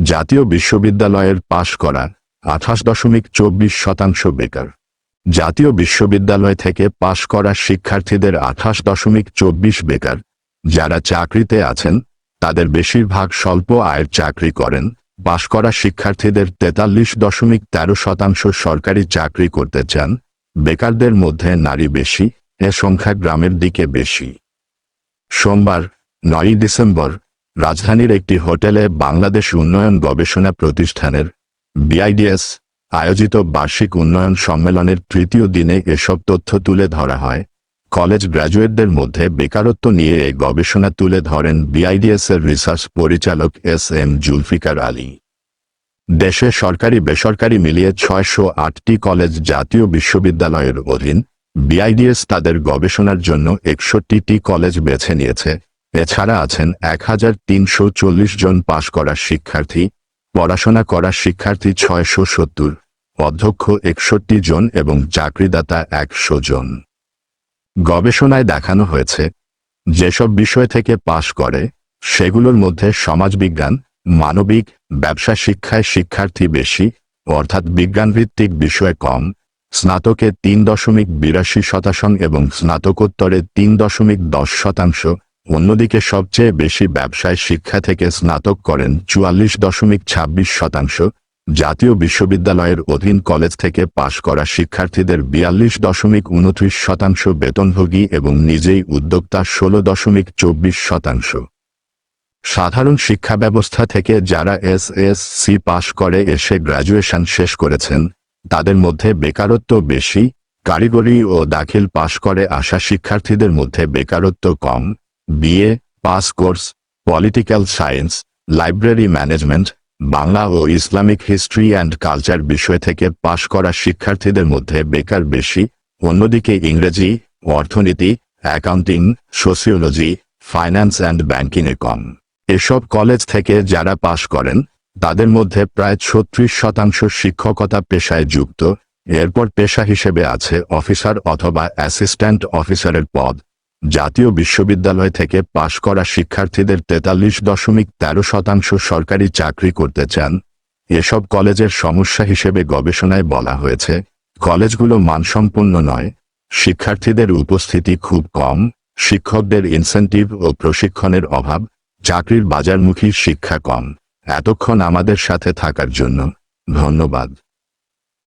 জাতীয় বিশ্ববিদ্যালয়ের পাশ করা আঠাশ দশমিক চব্বিশ শতাংশ বেকার। জাতীয় বিশ্ববিদ্যালয় থেকে পাশ করা শিক্ষার্থীদের আঠাশ দশমিক চব্বিশ বেকার। যারা চাকরিতে আছেন, তাদের বেশিরভাগ স্বল্প আয়ের চাকরি করেন। পাশ করা শিক্ষার্থীদের তেতাল্লিশ দশমিক তেরো শতাংশ সরকারি চাকরি করতে চান। বেকারদের মধ্যে নারী বেশি, এ সংখ্যা গ্রামের দিকে বেশি। সোমবার, নয়ই ডিসেম্বর রাজধানীর একটি হোটেলে বাংলাদেশ উন্নয়ন গবেষণা প্রতিষ্ঠানের বিআইডিএস আয়োজিত বার্ষিক উন্নয়ন সম্মেলনের তৃতীয় দিনে এসব তথ্য তুলে ধরা হয়। কলেজ গ্র্যাজুয়েটদের মধ্যে বেকারত্ব নিয়ে এই গবেষণা তুলে ধরেন বিআইডিএস এর রিসার্চ পরিচালক এস এম জুলফিকার আলী। দেশে সরকারি বেসরকারি মিলিয়ে ছয়শো আটটি কলেজ জাতীয় বিশ্ববিদ্যালয়ের অধীন বিআইডিএস তাদের গবেষণার জন্য একষট্টিটি কলেজ বেছে নিয়েছে। এছাড়া আছেন এক হাজার তিনশো চল্লিশ জন পাশ করা শিক্ষার্থী, পড়াশোনা করা শিক্ষার্থী ছয়শো সত্তর, অধ্যক্ষ একষট্টি জন এবং চাকরিদাতা একশো জন। গবেষণায় দেখানো হয়েছে, যেসব বিষয় থেকে পাশ করে, সেগুলোর মধ্যে সমাজবিজ্ঞান, মানবিক, ব্যবসা শিক্ষায় শিক্ষার্থী বেশি, অর্থাৎ বিজ্ঞানভিত্তিক বিষয় কম, স্নাতকে তিন দশমিক বিরাশি শতাংশ এবং স্নাতকোত্তরে তিন দশমিক দশ শতাংশ অন্যদিকে সবচেয়ে বেশি ব্যবসায় শিক্ষা থেকে স্নাতক করেন চুয়াল্লিশ দশমিক ছাব্বিশ শতাংশ। জাতীয় বিশ্ববিদ্যালয়ের অধীন কলেজ থেকে পাশ করা শিক্ষার্থীদের বিয়াল্লিশ দশমিক উনত্রিশ শতাংশ বেতনভোগী এবং নিজেই উদ্যোক্তা ষোলো দশমিক চব্বিশ শতাংশ। সাধারণ শিক্ষা ব্যবস্থা থেকে যারা এস এস সি পাশ করে এসে গ্র্যাজুয়েশন শেষ করেছেন, তাদের মধ্যে বেকারত্ব বেশি, কারিগরি ও দাখিল পাশ করে আসা শিক্ষার্থীদের মধ্যে বেকারত্ব কম BA pass course political science library management Bangla O Islamic history and culture বিষয় থেকে পাশ করা শিক্ষার্থীদের মধ্যে বেকার বেশি, অন্যদিকে ইংরেজি, অর্থনীতি অ্যাকাউন্টিং সোসিওলজি ফাইন্যান্স অ্যান্ড ব্যাংকিংয়ে কম। এসব কলেজ থেকে যারা পাশ করেন, তাদের মধ্যে প্রায় ছত্রিশ শতাংশ শিক্ষকতা পেশায় যুক্ত, এরপর পেশা হিসেবে আছে অফিসার অথবা অ্যাসিস্ট্যান্ট অফিসারের পদ। জাতীয় বিশ্ববিদ্যালয় থেকে পাশ করা শিক্ষার্থীদের তেতাল্লিশ দশমিক তেরো শতাংশ সরকারি চাকরি করতে চান। এসব কলেজের সমস্যা হিসেবে গবেষণায় বলা হয়েছে, কলেজগুলো মানসম্পন্ন নয়। শিক্ষার্থীদের উপস্থিতি খুব কম, শিক্ষকদের ইনসেন্টিভ ও প্রশিক্ষণের অভাব, চাকরির বাজারমুখী শিক্ষা কম। এতক্ষণ আমাদের সাথে থাকার জন্য ধন্যবাদ।